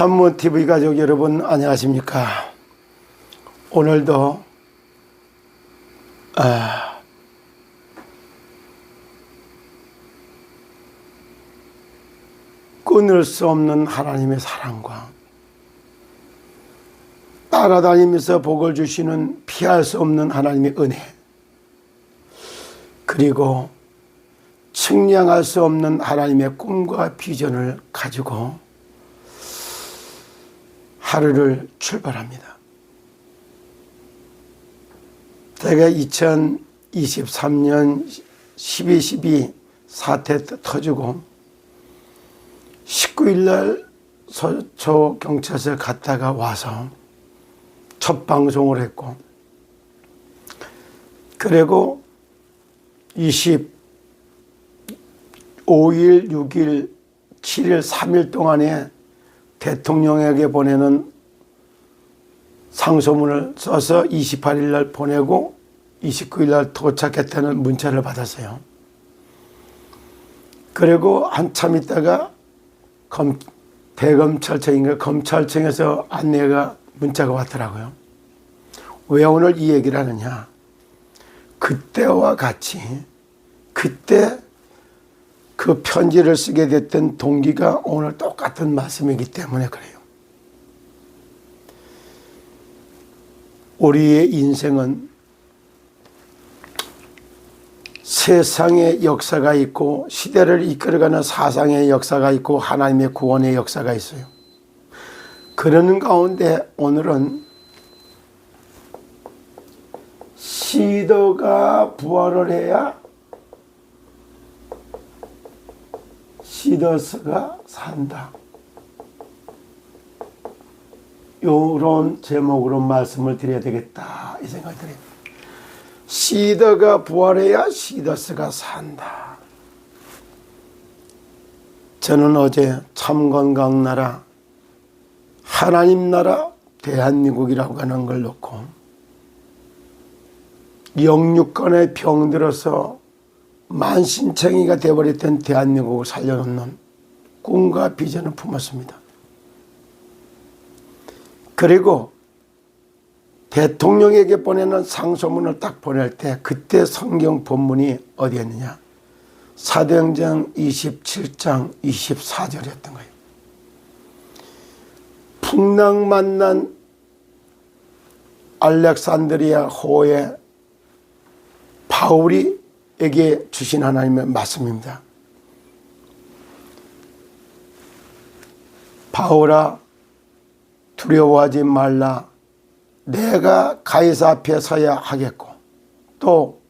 산문 TV 가족 여러분 안녕하십니까? 오늘도 아, 끊을 수 없는 하나님의 사랑과 따라다니면서 복을 주시는 피할 수 없는 하나님의 은혜 그리고 측량할 수 없는 하나님의 꿈과 비전을 가지고 하루를 출발합니다. 제가 2023년 12.12 사태 터지고 19일 날 서초 경찰서 갔다가 와서 첫 방송을 했고 그리고 25일, 6일, 7일, 3일 동안에 대통령에게 보내는 상소문을 써서 28일 날 보내고 29일 날 도착했다는 문자를 받았어요. 그리고 한참 있다가 검, 대검찰청인가 검찰청에서 안내가 문자가 왔더라고요. 왜 오늘 이 얘기를 하느냐. 그때와 같이 그때 그 편지를 쓰게 됐던 동기가 오늘 똑같은 말씀이기 때문에 그래요. 우리의 인생은 세상의 역사가 있고 시대를 이끌어가는 사상의 역사가 있고 하나님의 구원의 역사가 있어요. 그러는 가운데 오늘은 시더가 부활을 해야 시더스가 산다. 요런 제목으로 말씀을 드려야 되겠다 이 생각이 들어요. 시더가 부활해야 시더스가 산다. 저는 어제 참건강 나라 하나님 나라 대한민국이라고 하는 걸 놓고 영육간에 병들어서 만신창이가 되어버렸던 대한민국을 살려놓는 꿈과 비전을 품었습니다. 그리고 대통령에게 보내는 상소문을 딱 보낼 때 그때 성경 본문이 어디였느냐? 사도행전 27장 24절이었던 거예요. 풍랑 만난 알렉산드리아 호에 바울이 에게 주신 하나님의 말씀입니다. 바울아 두려워하지 말라. 내가 가이사 앞에 서야 하겠고 또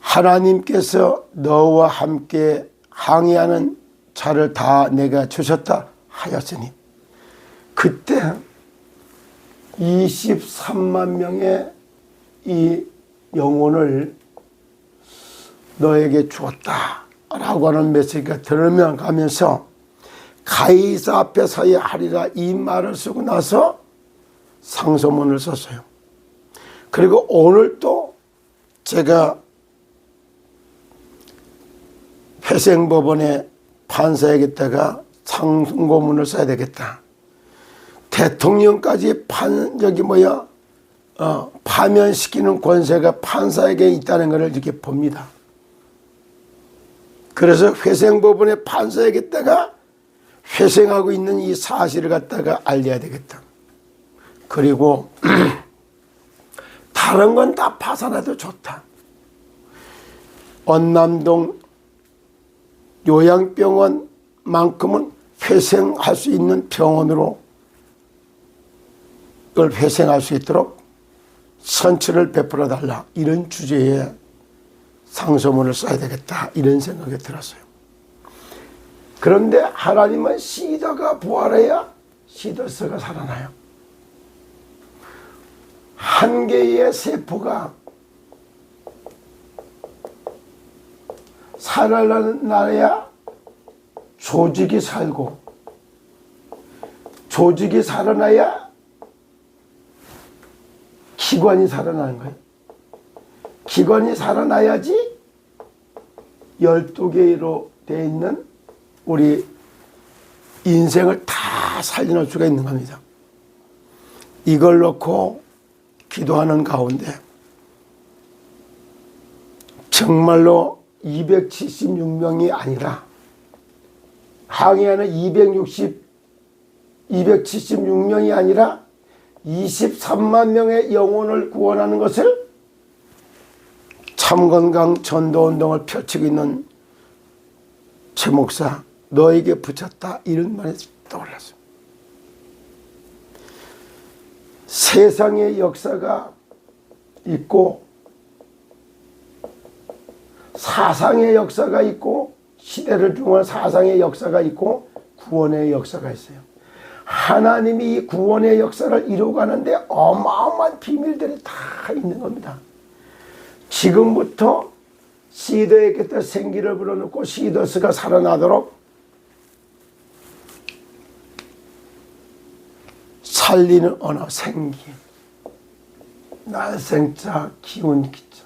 하나님께서 너와 함께 항의하는 자를 다 내가 주셨다 하였으니 그때 23만 명의 이 영혼을 너에게 주었다 라고 하는 메시지가 들으면 가면서 가이사 앞에 서야 하리라 이 말을 쓰고 나서 상소문을 썼어요. 그리고 오늘 또 제가 회생법원에 판사에게다가 상고문을 써야 되겠다. 대통령까지 판 저기 뭐야 어, 파면시키는 권세가 판사에게 있다는 것을 이렇게 봅니다. 그래서 회생법원의 판사에게 다가 회생하고 있는 이 사실을 갖다가 알려야 되겠다. 그리고 다른 건 다 파산해도 좋다. 언남동 요양병원만큼은 회생할 수 있는 병원으로 그걸 회생할 수 있도록 선처를 베풀어 달라 이런 주제의 상소문을 써야 되겠다 이런 생각이 들었어요. 그런데 하나님은 시더가 부활해야 시더스가 살아나요. 한 개의 세포가 살아나야 조직이 살고 조직이 살아나야 기관이 살아나는 거예요. 기관이 살아나야지 12개로 되어 있는 우리 인생을 다 살려놓을 수가 있는 겁니다. 이걸 놓고 기도하는 가운데 정말로 276명이 아니라 항해하는 260, 276명이 아니라 23만 명의 영혼을 구원하는 것을 참건강 전도운동을 펼치고 있는 최 목사 너에게 붙였다 이런 말이 떠올랐어요. 세상의 역사가 있고 사상의 역사가 있고 시대를 중한 사상의 역사가 있고 구원의 역사가 있어요. 하나님이 이 구원의 역사를 이루어가는데 어마어마한 비밀들이 다 있는 겁니다. 지금부터 시더의 곁에 생기를 불어넣고 시더스가 살아나도록 살리는 언어 생기 날생자 기운 기자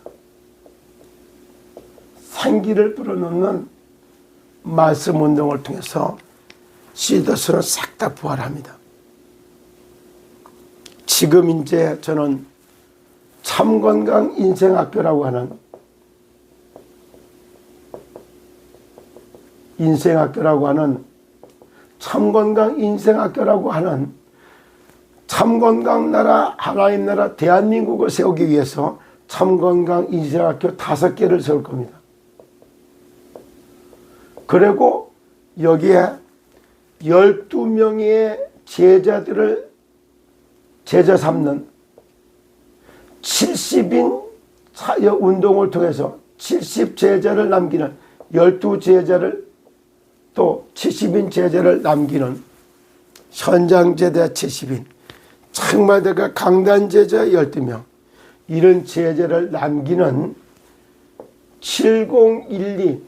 생기를 불어넣는 말씀 운동을 통해서 시더스는 싹다 부활합니다. 지금 이제 저는 참건강 인생학교라고 하는 인생학교라고 하는 참건강 인생학교라고 하는 참건강 나라 하나님 나라 대한민국을 세우기 위해서 참건강 인생학교 다섯 개를 세울 겁니다. 그리고 여기에 12명의 제자들을 제자 삼는 70인 운동을 통해서 70 제자를 남기는 12 제자를 또 70인 제자를 남기는 현장 제자 70인 청마대가 강단 제자 12명 이런 제자를 남기는 7012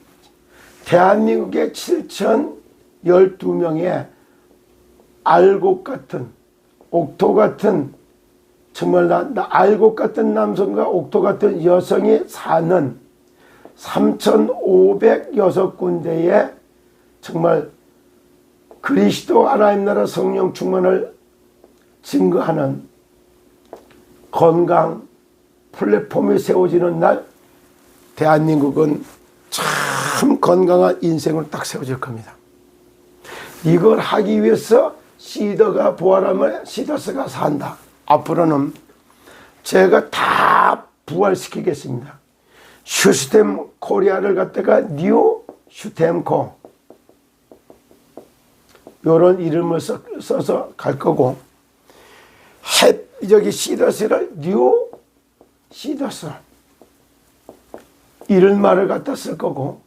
대한민국의 7012명의 알곡 같은 옥토 같은 정말 나, 나 알곡 같은 남성과 옥토 같은 여성이 사는 3,506군데의 정말 그리스도 하나님 나라 성령 충만을 증거하는 건강 플랫폼이 세워지는 날 대한민국은 참 건강한 인생을 딱 세워질 겁니다. 이걸 하기 위해서 시더가 부활하면 시더스가 산다. 앞으로는 제가 다 부활시키겠습니다. 슈스템 코리아를 갖다가 뉴 슈템코 요런 이름을 써, 써서 갈 거고 해 여기 시더스를 뉴 시더스 이런 말을 갖다 쓸 거고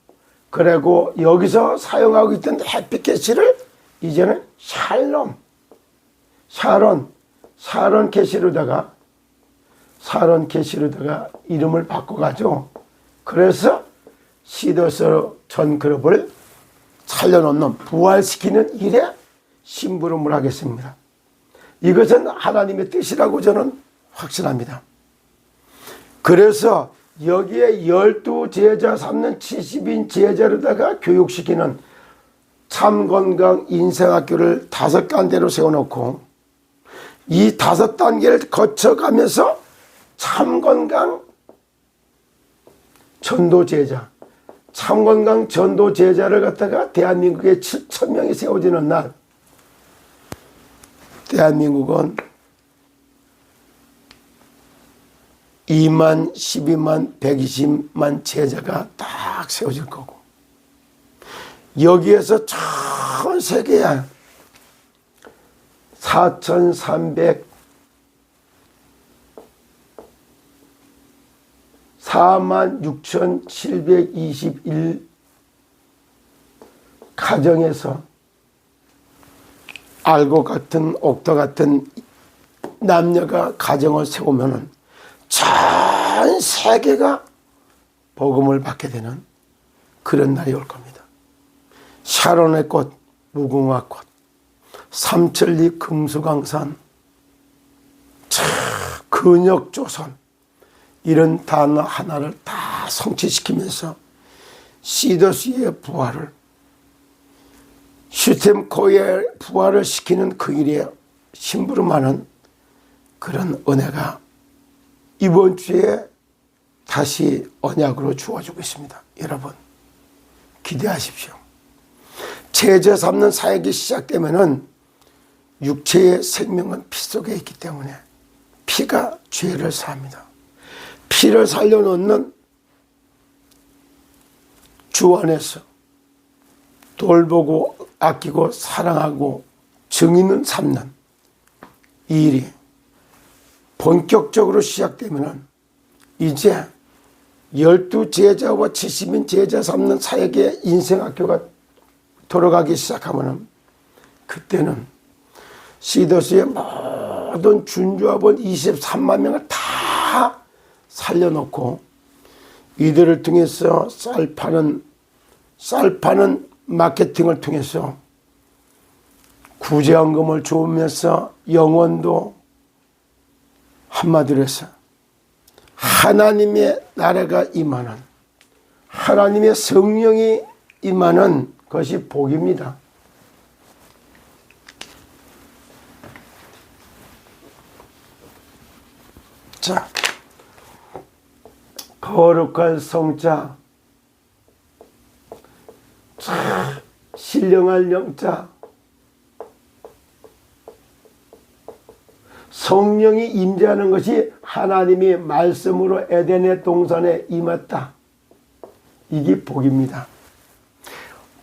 그리고 여기서 사용하고 있던 햇빛 캐시를 이제는 샬롬 샤론 사론 캐시로다가 사론 캐시로다가 이름을 바꿔가죠. 그래서 시더스 전 그룹을 살려놓는 부활시키는 일에 심부름을 하겠습니다. 이것은 하나님의 뜻이라고 저는 확신합니다. 그래서 여기에 열두 제자 삼는 70인 제자로다가 교육시키는 참건강 인생학교를 다섯 간대로 세워놓고 이 다섯 단계를 거쳐가면서 참건강 전도 제자, 참건강 전도 제자를 갖다가 대한민국에 7천 명이 세워지는 날, 대한민국은 2만, 12만, 120만 제자가 딱 세워질 거고, 여기에서 전 세계에 4,300 46,721 가정에서 알고 같은 옥도 같은 남녀가 가정을 세우면은 전 세계가 복음을 받게 되는 그런 날이 올 겁니다. 샤론의 꽃, 무궁화 꽃, 삼천리 금수강산, 근역조선 이런 단어 하나를 다 성취시키면서 시더스의 부활을 시스템 코의 부활을 시키는 그 일에 심부름하는 그런 은혜가 이번 주에 다시 언약으로 주어지고 있습니다. 여러분 기대하십시오. 제재 삼는 사역이 시작되면은 육체의 생명은 피 속에 있기 때문에 피가 죄를 삽니다. 피를 살려놓는 주 안에서 돌보고 아끼고 사랑하고 증인은 삼는 이 일이 본격적으로 시작되면은 이제 열두 제자와 70인 제자 삼는 사역의 인생학교가 돌아가기 시작하면은 그때는 시더스의 모든 준주합원 23만 명을 다 살려놓고 이들을 통해서 쌀 파는 쌀 파는 마케팅을 통해서 구제헌금을 주면서 영원도 한마디로 해서 하나님의 나라가 임하는 하나님의 성령이 임하는 것이 복입니다. 자, 거룩한 성자, 자, 신령할 영자, 성령이 임재하는 것이 하나님의 말씀으로 에덴의 동산에 임했다. 이게 복입니다.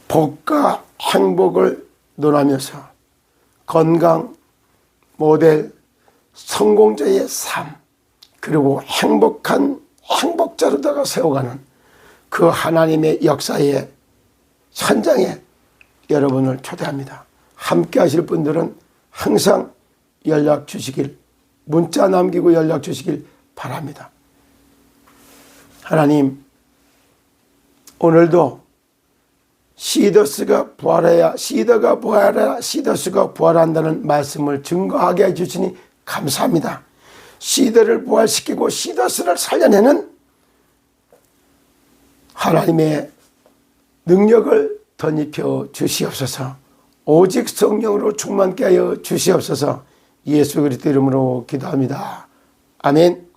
복과 행복을 논하면서 건강, 모델, 성공자의 삶, 그리고 행복한 행복자로다가 세워가는 그 하나님의 역사의 현장에 여러분을 초대합니다. 함께 하실 분들은 항상 연락 주시길, 문자 남기고 연락 주시길 바랍니다. 하나님, 오늘도 시더스가 부활해야, 시더가 부활해야 시더스가 부활한다는 말씀을 증거하게 해주시니 감사합니다. 시더를 부활시키고 시더스를 살려내는 하나님의 능력을 덧입혀 주시옵소서. 오직 성령으로 충만케 하여 주시옵소서. 예수 그리스도 이름으로 기도합니다. 아멘.